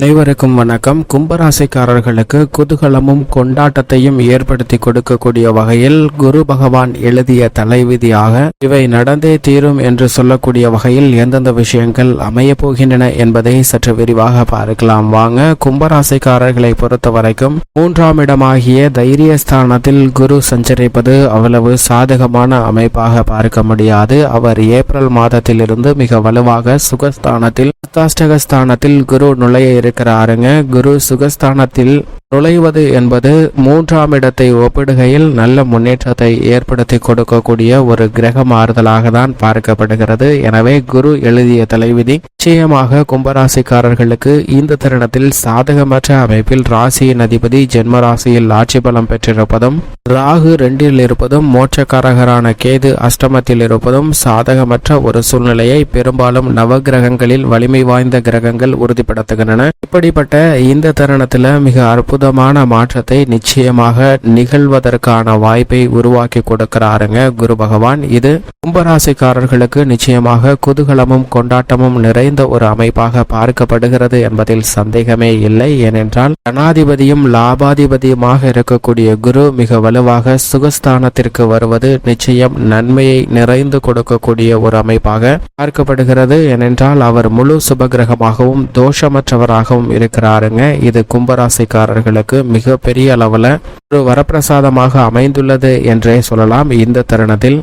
அனைவருக்கும் வணக்கம். கும்பராசிக்காரர்களுக்கு குதூகலமும் கொண்டாட்டத்தையும் ஏற்படுத்தி கொடுக்கக்கூடிய வகையில் குரு பகவான் எழுதிய தலைவிதியாக இவை நடந்தே தீரும் என்று சொல்லக்கூடிய வகையில் எந்தெந்த விஷயங்கள் அமையப் போகின்றன என்பதை சற்று விரிவாக பார்க்கலாம். வாங்க கும்பராசிக்காரர்களை பொறுத்த வரைக்கும் மூன்றாம் இடமாகிய தைரியஸ்தானத்தில் குரு சஞ்சரிப்பது அவ்வளவு சாதகமான அமைப்பாக பார்க்க முடியாது. அவர் ஏப்ரல் மாதத்திலிருந்து மிக வலுவாக சுகஸ்தானத்தில் அர்த்தாஷ்டகஸ்தானத்தில் குரு நுழைய இருக்கிறாருங்க குரு சுகஸ்தானத்தில் நுழைவது என்பது மூன்றாம் இடத்தை ஒப்பிடுகையில் நல்ல முன்னேற்றத்தை ஏற்படுத்தி கொடுக்கக்கூடிய ஒரு கிரக மாறுதலாக தான் பார்க்கப்படுகிறது. எனவே குரு எழுதிய தலைவிதி நிச்சயமாக கும்பராசிக்காரர்களுக்கு இந்த தருணத்தில் சாதகமற்ற அமைப்பில் ராசியின் அதிபதி ஜென்ம ராசியில் ஆட்சி பலம் பெற்றிருப்பதும் ராகு ரெண்டில் இருப்பதும் மோட்சக்காரகரான கேது அஷ்டமத்தில் இருப்பதும் சாதகமற்ற ஒரு சூழ்நிலையை பெரும்பாலும் நவகிரகங்களில் வலிமை வாய்ந்த கிரகங்கள் உறுதிப்படுத்துகின்றன. இப்படிப்பட்ட இந்த தருணத்தில் மிக அற்புதமான மாற்றத்தை நிச்சயமாக நிகழ்வதற்கான வாய்ப்பை உருவாக்கி கொடுக்கிறாருங்க குரு பகவான். இது கும்பராசிக்காரர்களுக்கு நிச்சயமாக குதூகலமும் கொண்டாட்டமும் நிறைந்த ஒரு அமைப்பாக பார்க்கப்படுகிறது என்பதில் சந்தேகமே இல்லை. ஏனென்றால் ஜனாதிபதியும் லாபாதிபதியுமாக இருக்கக்கூடிய குரு மிக வலுவாக சுகஸ்தானத்திற்கு வருவது நிச்சயம் நன்மையை நிறைந்து கொடுக்கக்கூடிய ஒரு அமைப்பாக பார்க்கப்படுகிறது. ஏனென்றால் அவர் முழு சுபகிரகமாகவும் தோஷமற்றவராக தோஷமற்றவராகவும் இருக்கிறாருங்க. இது கும்பராசிக்காரர்களுக்கு மிக பெரிய ஒரு வரப்பிரசாதமாக அமைந்துள்ளது என்றே சொல்லலாம். இந்த தருணத்தில்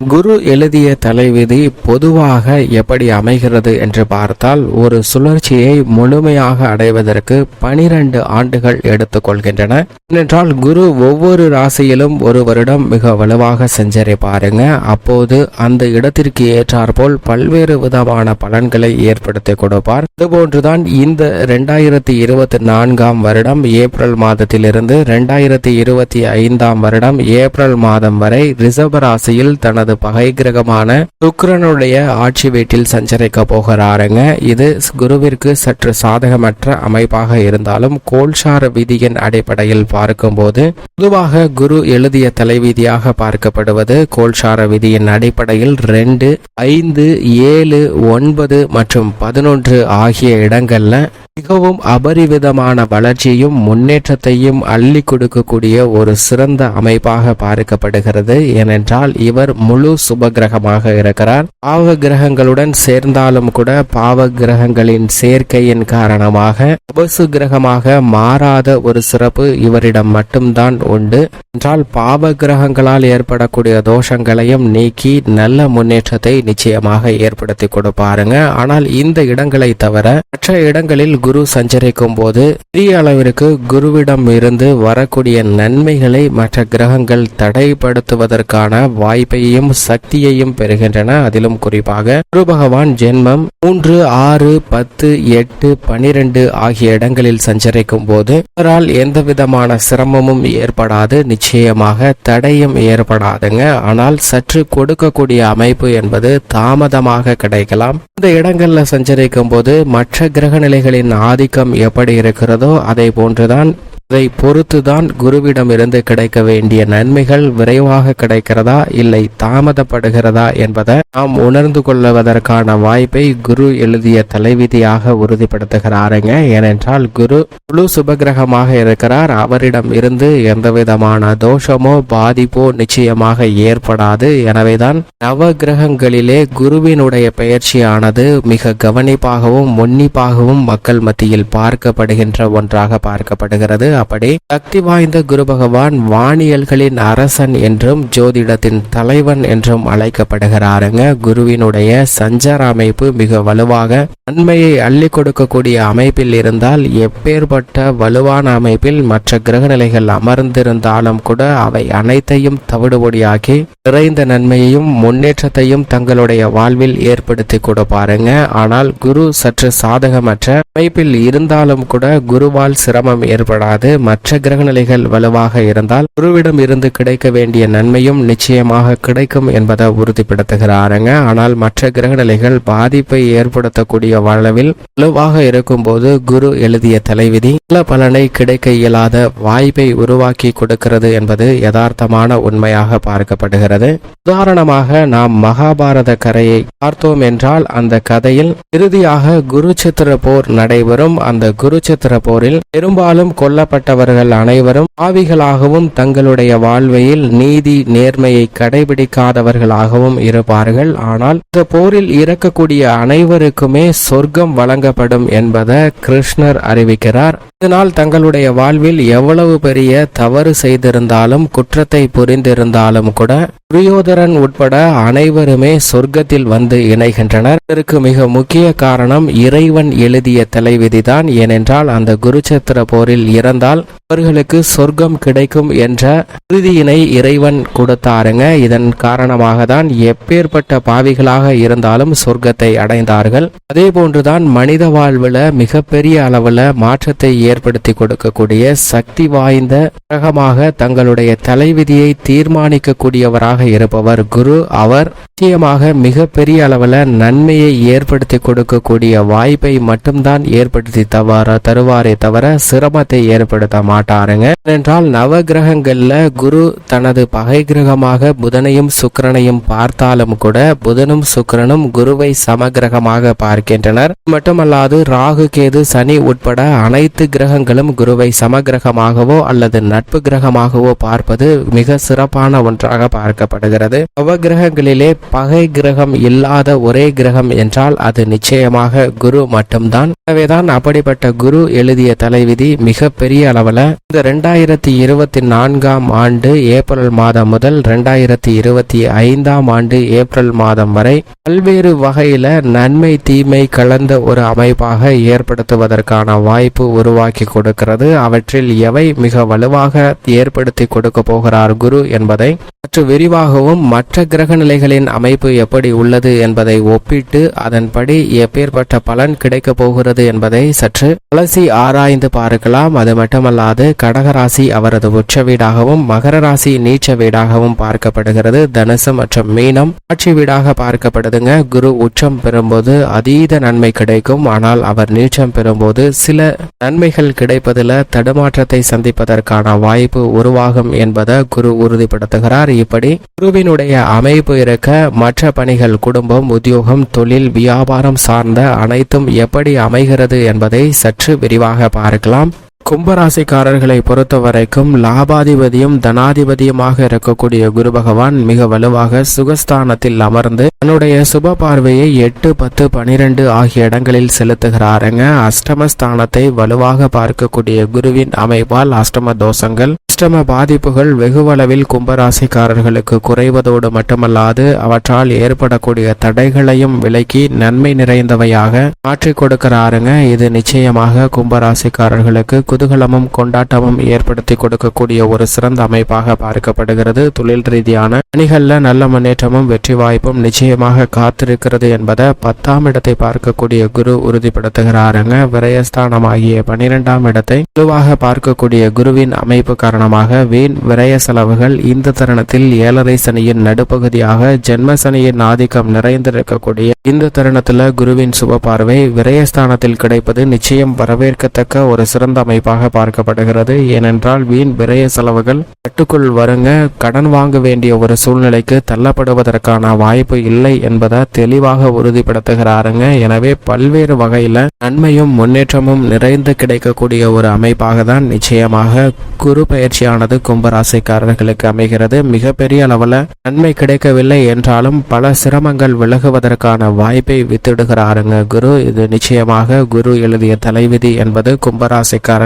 குரு எழுதிய தலைவிதி பொதுவாக எப்படி அமைகிறது என்று பார்த்தால் ஒரு சுழற்சியை முழுமையாக அடைவதற்கு பனிரெண்டு ஆண்டுகள் எடுத்துக்கொள்கின்றன ஏனென்றால் குரு ஒவ்வொரு ராசியிலும் ஒரு வருடம் மிக வலுவாக செஞ்சரிப்பாருங்க அப்போது அந்த இடத்திற்கு ஏற்றாற்போல் பல்வேறு விதமான பலன்களை ஏற்படுத்தி கொடுப்பார். இதுபோன்றுதான் இந்த இரண்டாயிரத்தி இருபத்தி நான்காம் வருடம் ஏப்ரல் மாதத்திலிருந்து இரண்டாயிரத்தி இருபத்தி ஐந்தாம் வருடம் ஏப்ரல் மாதம் வரை ரிசர்வ ராசியில் தனது தனது பகை கிரகமான சுக்கரனுடைய ஆட்சி வீட்டில் சஞ்சரிக்க போகிறாருங்க. இது குருவிற்கு சற்று சாதகமற்ற அமைப்பாக இருந்தாலும் கோல்சார விதியின் அடிப்படையில் பார்க்கும்போது பொதுவாக குரு எழுதிய தலைவிதியாக பார்க்கப்படுவது கோல்சார விதியின் அடிப்படையில் ரெண்டு ஐந்து ஏழு ஒன்பது மற்றும் பதினொன்று ஆகிய இடங்கள்ல மிகவும் அபரிவிதமான வளர்ச்சியும் முன்னேற்றத்தையும் அள்ளி கொடுக்கக்கூடிய ஒரு சிறந்த அமைப்பாக பார்க்கப்படுகிறது. ஏனென்றால் இவர் முழு சுப கிரகமாக இருக்கிறார். பாவ கிரகங்களுடன் சேர்ந்தாலும் கூட பாவ கிரகங்களின் சேர்க்கையின் காரணமாக அபசு கிரகமாக மாறாத ஒரு சிறப்பு இவரிடம் மட்டும்தான் உண்டு. என்றால் பாவ கிரகங்களால் ஏற்படக்கூடிய தோஷங்களையும் நீக்கி நல்ல முன்னேற்றத்தை நிச்சயமாக ஏற்படுத்தி கொடுப்பாருங்க. ஆனால் இந்த இடங்களை தவிர மற்ற இடங்களில் குரு சஞ்சரிக்கும் போது பெரிய அளவிற்கு குருவிடம் இருந்து வரக்கூடிய நன்மைகளை மற்ற கிரகங்கள் தடைப்படுத்துவதற்கான வாய்ப்பையும் சக்தியையும் பெறுகின்றன. அதிலும் குறிப்பாக குரு பகவான் ஜென்மம் மூன்று ஆறு பத்து எட்டு பனிரெண்டு ஆகிய இடங்களில் சஞ்சரிக்கும் போது அவரால் எந்த விதமான சிரமமும் ஏற்படாது. நிச்சயமாக தடையும் ஏற்படாதுங்க. ஆனால் சற்று கொடுக்கக்கூடிய அமைப்பு என்பது தாமதமாக கிடைக்கலாம். இந்த இடங்கள்ல சஞ்சரிக்கும் போது மற்ற கிரக நிலைகளின் ஆதிக்கம் எப்படி இருக்கிறதோ அதை போன்றுதான் அதை பொறுத்துதான் குருவிடமிருந்து கிடைக்க வேண்டிய நன்மைகள் விரைவாக கிடைக்கிறதா இல்லை தாமதப்படுகிறதா என்பதை நாம் உணர்ந்து கொள்வதற்கான வாய்ப்பை குரு எழுதிய தலைவிதியாக உறுதிப்படுத்துகிறாருங்க. ஏனென்றால் குரு முழு சுபகிரகமாக இருக்கிறார். அவரிடம் இருந்து எந்த விதமான தோஷமோ பாதிப்போ நிச்சயமாக ஏற்படாது. எனவேதான் நவ கிரகங்களிலே குருவினுடைய பெயர்ச்சியானது மிக கவனிப்பாகவும் உன்னிப்பாகவும் மக்கள் மத்தியில் பார்க்கப்படுகின்ற ஒன்றாக பார்க்கப்படுகிறது. அப்படி சக்தி வாய்ந்த குரு பகவான் வானியல்களின் அரசன் என்றும் ஜோதிடத்தின் தலைவன் என்றும் அழைக்கப்படுகிறாருங்க. குருவினுடைய சஞ்சார அமைப்பு மிக வலுவாக நன்மையை அள்ளி கொடுக்கக்கூடிய அமைப்பில் இருந்தால் எப்பேற்பட்ட வலுவான அமைப்பில் மற்ற கிரகநிலைகள் அமர்ந்திருந்தாலும் கூட அவை அனைத்தையும் தவிடுபொடியாக்கி நிறைந்த நன்மையையும் முன்னேற்றத்தையும் தங்களுடைய வாழ்வில் ஏற்படுத்தி கொடுப்பாருங்க. ஆனால் குரு சற்று சாதகமற்ற அமைப்பில் இருந்தாலும் கூட குருவால் சிரமம் ஏற்படாது. அல்லது மற்ற கிரகநிலைகள் வலுவாக இருந்தால் குருவிடம் இருந்து கிடைக்க வேண்டிய நன்மையும் நிச்சயமாக கிடைக்கும் என்பதை உறுதிப்படுத்துகிறாருங்க. ஆனால் மற்ற கிரகநிலைகள் பாதிப்பை ஏற்படுத்தக்கூடிய அளவில் வலுவாக இருக்கும்போது குரு எழுதிய தலைவிதி நல்ல பலனை கிடைக்க இயலாத வாய்ப்பை உருவாக்கி கொடுக்கிறது என்பது யதார்த்தமான உண்மையாக பார்க்கப்படுகிறது. உதாரணமாக நாம் மகாபாரத கரையை பார்த்தோம் என்றால் அந்த கதையில் இறுதியாக குருச்சித்திர போர் நடைபெறும். அந்த குருச்சித்திர போரில் பெரும்பாலும் கொல்லப்பட்ட கொல்லப்பட்டவர்கள் அனைவரும் ஆவிகளாகவும் தங்களுடைய வாழ்வையில் நீதி நேர்மையை கடைபிடிக்காதவர்களாகவும் இருப்பார்கள். ஆனால் இந்த போரில் இறக்கக்கூடிய அனைவருக்குமே சொர்க்கம் வழங்கப்படும் என்பதை கிருஷ்ணர் அறிவிக்கிறார். இதனால் தங்களுடைய வாழ்வில் எவ்வளவு பெரிய தவறு செய்திருந்தாலும் குற்றத்தை புரிந்திருந்தாலும் கூட துரியோதரன் உட்பட அனைவருமே சொர்க்கத்தில் வந்து இணைகின்றனர். இதற்கு மிக முக்கிய காரணம் இறைவன் எழுதிய தலைவிதிதான். ஏனென்றால் அந்த குருச்சத்திர போரில் இறந்த இறந்தால் அவர்களுக்கு சொர்க்கம் கிடைக்கும் என்ற உறுதியினை இறைவன் கொடுத்தாருங்க. இதன் காரணமாக தான் எப்பேற்பட்ட பாவிகளாக இருந்தாலும் சொர்க்கத்தை அடைந்தார்கள். அதே போன்றுதான் மனித வாழ்வுல மிகப்பெரிய அளவுல மாற்றத்தை ஏற்படுத்தி கொடுக்கக்கூடிய சக்தி வாய்ந்த கிரகமாக தங்களுடைய தலைவிதியை தீர்மானிக்கக்கூடியவராக இருப்பவர் குரு. அவர் நிச்சயமாக மிகப்பெரிய அளவுல நன்மையை ஏற்படுத்தி கொடுக்கக்கூடிய வாய்ப்பை மட்டும்தான் ஏற்படுத்தி தவார தருவாரே தவிர சிரமத்தை ஏற்படுத்த மாட்டாருங்க ஏனென்றால் நவ கிரகங்கள்ல குரு தனது பகை கிரகமாக புதனையும் சுக்கரனையும் பார்த்தாலும் கூட புதனும் சுக்கரனும் குருவை சமகிரகமாக பார்க்கின்றனர். மட்டுமல்லாது ராகு கேது சனி உட்பட அனைத்து கிரகங்களும் குருவை சமகிரகமாகவோ அல்லது நட்பு கிரகமாகவோ பார்ப்பது மிக சிறப்பான ஒன்றாக பார்க்கப்படுகிறது. நவகிரகங்களிலே பகை கிரகம் இல்லாத ஒரே கிரகம் என்றால் அது நிச்சயமாக குரு மட்டும்தான். எனவேதான் அப்படிப்பட்ட குரு எழுதிய தலைவிதி மிக பெரிய பெரிய அளவில் இந்த ரெண்டாயிரத்தி இருபத்தி நான்காம் ஆண்டு ஏப்ரல் மாதம் முதல் ரெண்டாயிரத்தி இருபத்தி ஐந்தாம் ஆண்டு ஏப்ரல் மாதம் வரை பல்வேறு வகையில நன்மை தீமை கலந்த ஒரு அமைப்பாக ஏற்படுத்துவதற்கான வாய்ப்பு உருவாக்கி கொடுக்கிறது. அவற்றில் எவை மிக வலுவாக ஏற்படுத்தி கொடுக்க போகிறார் குரு என்பதை சற்று விரிவாகவும் மற்ற கிரக நிலைகளின் அமைப்பு எப்படி உள்ளது என்பதை ஒப்பிட்டு அதன்படி எப்பேற்பட்ட பலன் கிடைக்கப் போகிறது என்பதை சற்று துளசி ஆராய்ந்து பார்க்கலாம். அது மட்டுமல்லாது கடகராசி அவரது உச்ச வீடாகவும் மகர ராசி நீச்ச வீடாகவும் பார்க்கப்படுகிறது. தனுசு மற்றும் மீனம் ஆட்சி வீடாக பார்க்கப்படுதுங்க. குரு உச்சம் பெறும்போது அதீத நன்மை கிடைக்கும். ஆனால் அவர் நீச்சம் பெறும்போது சில நன்மைகள் கிடைப்பதில் தடுமாற்றத்தை சந்திப்பதற்கான வாய்ப்பு உருவாகும் என்பதை குரு உறுதிப்படுத்துகிறார். இப்படி குருவினுடைய அமைப்பு இருக்க மற்ற பணிகள் குடும்பம் உத்தியோகம் தொழில் வியாபாரம் சார்ந்த அனைத்தும் எப்படி அமைகிறது என்பதை சற்று விரிவாக பார்க்கலாம். கும்பராசிக்காரர்களை பொறுத்த வரைக்கும் லாபாதிபதியும் தனாதிபதியுமாக இருக்கக்கூடிய குரு பகவான் மிக வலுவாக சுகஸ்தானத்தில் அமர்ந்து தன்னுடைய சுப பார்வையை எட்டு பத்து பனிரெண்டு ஆகிய இடங்களில் செலுத்துகிறாருங்க. அஷ்டமஸ்தானத்தை வலுவாக பார்க்கக்கூடிய குருவின் அமைப்பால் அஷ்டம தோஷங்கள் அஷ்டம பாதிப்புகள் வெகுவளவில் கும்பராசிக்காரர்களுக்கு குறைவதோடு மட்டுமல்லாது அவற்றால் ஏற்படக்கூடிய தடைகளையும் விலக்கி நன்மை நிறைந்தவையாக மாற்றிக் கொடுக்கிறாருங்க. இது நிச்சயமாக கும்பராசிக்காரர்களுக்கு குதூகலமும் கொண்டாட்டமும் ஏற்படுத்தி கொடுக்கக்கூடிய ஒரு சிறந்த அமைப்பாக பார்க்கப்படுகிறது. தொழில் ரீதியான பணிகளில் நல்ல முன்னேற்றமும் வெற்றி வாய்ப்பும் நிச்சயமாக காத்திருக்கிறது என்பதை பத்தாம் இடத்தை பார்க்கக்கூடிய குரு உறுதிப்படுத்துகிறாருங்க. விரயஸ்தானமாகிய பனிரெண்டாம் இடத்தை குழுவாக பார்க்கக்கூடிய குருவின் அமைப்பு காரணமாக வீண் விரய செலவுகள் இந்த தருணத்தில் ஏழரை சனியின் நடுப்பகுதியாக ஜென்ம சனியின் ஆதிக்கம் நிறைந்திருக்கக்கூடிய இந்த தருணத்தில் குருவின் சுப பார்வை விரயஸ்தானத்தில் கிடைப்பது நிச்சயம் வரவேற்கத்தக்க ஒரு சிறந்த அமைப்பு அமைப்பாக பார்க்கப்படுகிறது. ஏனென்றால் வீண் விரய செலவுகள் கட்டுக்குள் வருங்க கடன் வாங்க வேண்டிய ஒரு சூழ்நிலைக்கு தள்ளப்படுவதற்கான வாய்ப்பு இல்லை என்பதை தெளிவாக உறுதிப்படுத்துகிறாருங்க. எனவே பல்வேறு வகையில் நன்மையும் முன்னேற்றமும் நிறைந்து கிடைக்கக்கூடிய ஒரு அமைப்பாக தான் நிச்சயமாக குரு பயிற்சியானது கும்பராசிக்காரர்களுக்கு அமைகிறது. மிகப்பெரிய அளவுல நன்மை கிடைக்கவில்லை என்றாலும் பல சிரமங்கள் விலகுவதற்கான வாய்ப்பை வித்திடுகிறாருங்க குரு. இது நிச்சயமாக குரு எழுதிய தலைவிதி என்பது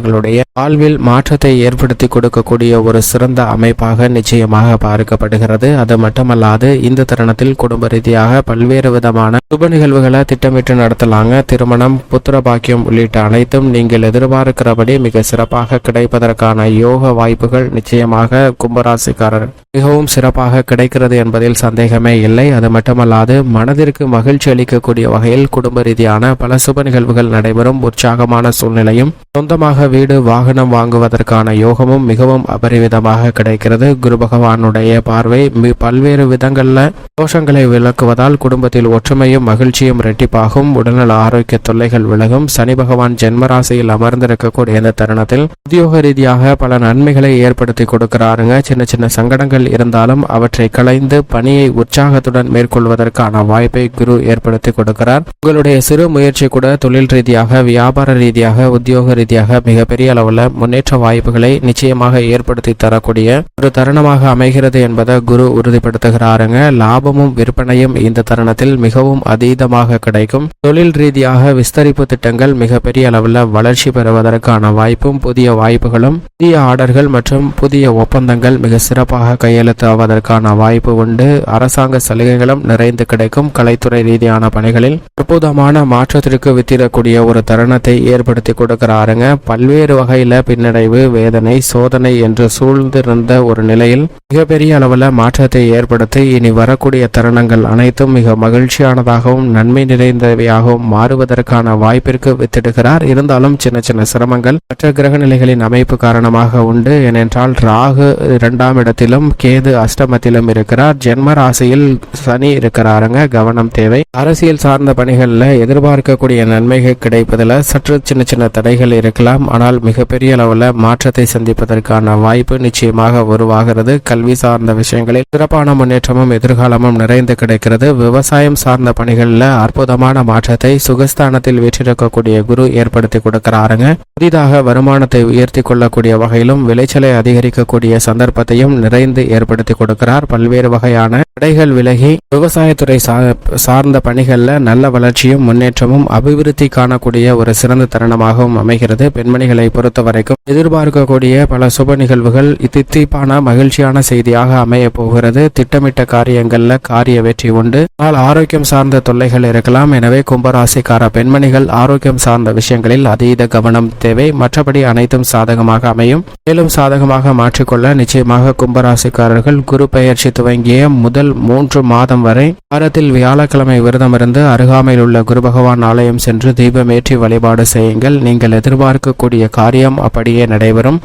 அவர்களுடைய வாழ்வில் மாற்றத்தை ஏற்படுத்தி கொடுக்கக்கூடிய ஒரு சிறந்த அமைப்பாக நிச்சயமாக பார்க்கப்படுகிறது. அது மட்டுமல்லாது இந்த தருணத்தில் குடும்ப ரீதியாக பல்வேறு விதமான சுப நிகழ்வுகளை திட்டமிட்டு நடத்தலாங்க. திருமணம் புத்திர பாக்கியம் உள்ளிட்ட அனைத்தும் நீங்கள் எதிர்பார்க்கிறபடி மிக சிறப்பாக கிடைப்பதற்கான யோக வாய்ப்புகள் நிச்சயமாக கும்பராசிக்காரர் மிகவும் சிறப்பாக கிடைக்கிறது என்பதில் சந்தேகமே இல்லை. அது மட்டுமல்லாது மனதிற்கு மகிழ்ச்சி அளிக்கக்கூடிய வகையில் குடும்ப ரீதியான பல சுப நிகழ்வுகள் நடைபெறும் உற்சாகமான சூழ்நிலையும் சொந்தமாக வீடு வாகனம் வாங்குவதற்கான யோகமும் மிகவும் அபரிவிதமாக கிடைக்கிறது. குரு பகவானுடைய பார்வை பல்வேறு விதங்களில் தோஷங்களை விளக்குவதால் குடும்பத்தில் ஒற்றுமையும் மகிழ்ச்சியும் இரட்டிப்பாகும். உடல்நல ஆரோக்கிய தொல்லைகள் விலகும். சனி பகவான் ஜென்மராசியில் அமர்ந்திருக்கக்கூடிய இந்த தருணத்தில் உத்தியோக ரீதியாக பல நன்மைகளை ஏற்படுத்தி கொடுக்கிறாருங்க. சின்ன சின்ன சங்கடங்கள் இருந்தாலும் அவற்றை களைந்து பணியை உற்சாகத்துடன் மேற்கொள்வதற்கான வாய்ப்பை குரு ஏற்படுத்தி கொடுக்கிறார். உங்களுடைய சிறு முயற்சி கூட தொழில் ரீதியாக வியாபார ரீதியாக உத்தியோக ரீதியாக மிக மிகப்பெரிய அளவில் முன்னேற்ற வாய்ப்புகளை நிச்சயமாக ஏற்படுத்தி தரக்கூடிய ஒரு தருணமாக அமைகிறது என்பதை குரு உறுதிப்படுத்துகிறாருங்க. லாபமும் விற்பனையும் இந்த தருணத்தில் மிகவும் அதீதமாக கிடைக்கும். தொழில் ரீதியாக விஸ்தரிப்பு திட்டங்கள் மிகப்பெரிய அளவில் வளர்ச்சி பெறுவதற்கான வாய்ப்பும் புதிய வாய்ப்புகளும் புதிய ஆர்டர்கள் மற்றும் புதிய ஒப்பந்தங்கள் மிக சிறப்பாக கையெழுத்தாவதற்கான வாய்ப்பு உண்டு. அரசாங்க சலுகைகளும் நிறைந்து கிடைக்கும். கலைத்துறை ரீதியான பணிகளில் அற்புதமான மாற்றத்திற்கு வித்திடக்கூடிய ஒரு தருணத்தை ஏற்படுத்தி கொடுக்கிறாருங்க. பல்வேறு வகையில பின்னடைவு வேதனை சோதனை என்று சூழ்ந்திருந்த ஒரு நிலையில் மிகப்பெரிய அளவில் மாற்றத்தை ஏற்படுத்தி இனி வரக்கூடிய தருணங்கள் அனைத்தும் மிக மகிழ்ச்சியானதாகவும் நன்மை நிறைந்தவையாகவும் மாறுவதற்கான வாய்ப்பிற்கு வித்திடுகிறார். இருந்தாலும் சின்ன சின்ன சிரமங்கள் மற்ற கிரக நிலைகளின் அமைப்பு காரணமாக உண்டு. ஏனென்றால் ராகு இரண்டாம் இடத்திலும் கேது அஷ்டமத்திலும் இருக்கிறார். ஜென்ம ராசியில் சனி இருக்கிறாருங்க. கவனம் தேவை. அரசியல் சார்ந்த பணிகளில் எதிர்பார்க்கக்கூடிய நன்மைகள் கிடைப்பதில் சற்று சின்ன சின்ன தடைகள் இருக்கலாம். ஆனால் மிகப்பெரிய அளவில் மாற்றத்தை சந்திப்பதற்கான வாய்ப்பு நிச்சயமாக உருவாகிறது. கல்வி சார்ந்த விஷயங்களில் சிறப்பான முன்னேற்றமும் எதிர்காலமும் நிறைந்து கிடைக்கிறது. விவசாயம் சார்ந்த பணிகளில் அற்புதமான மாற்றத்தை சுகஸ்தானத்தில் வீற்றிருக்கக்கூடிய குரு ஏற்படுத்தி கொடுக்கிறாருங்க. புதிதாக வருமானத்தை உயர்த்தி கொள்ளக்கூடிய வகையிலும் விளைச்சலை அதிகரிக்கக்கூடிய சந்தர்ப்பத்தையும் நிறைந்து ஏற்படுத்தி கொடுக்கிறார். பல்வேறு வகையான தடைகள் விலகி விவசாயத்துறை சார்ந்த பணிகளில் நல்ல வளர்ச்சியும் முன்னேற்றமும் அபிவிருத்தி காணக்கூடிய ஒரு சிறந்த தருணமாகவும் அமைகிறது. பெண்மணிகள் பொறுத்த வரைக்கும் எதிர்பார்க்கக்கூடிய பல சுப நிகழ்வுகள் தித்திப்பான மகிழ்ச்சியான செய்தியாக அமைய போகிறது. திட்டமிட்ட காரியங்கள்ல காரிய வெற்றி உண்டு. ஆனால் ஆரோக்கியம் சார்ந்த தொல்லைகள் இருக்கலாம். எனவே கும்பராசிக்கார பெண்மணிகள் ஆரோக்கியம் சார்ந்த விஷயங்களில் அதீத கவனம் தேவை. மற்றபடி அனைத்தும் சாதகமாக அமையும். மேலும் சாதகமாக மாற்றிக்கொள்ள நிச்சயமாக கும்பராசிக்காரர்கள் குரு பயிற்சி துவங்கிய முதல் மூன்று மாதம் வரை வாரத்தில் வியாழக்கிழமை விரதமிருந்து அருகாமையில் உள்ள குரு பகவான் ஆலயம் சென்று தீபமேற்றி வழிபாடு செய்யுங்கள். நீங்கள் எதிர்பார்க்கக்கூடிய காரியம் அப்படியே நடைபெறும்.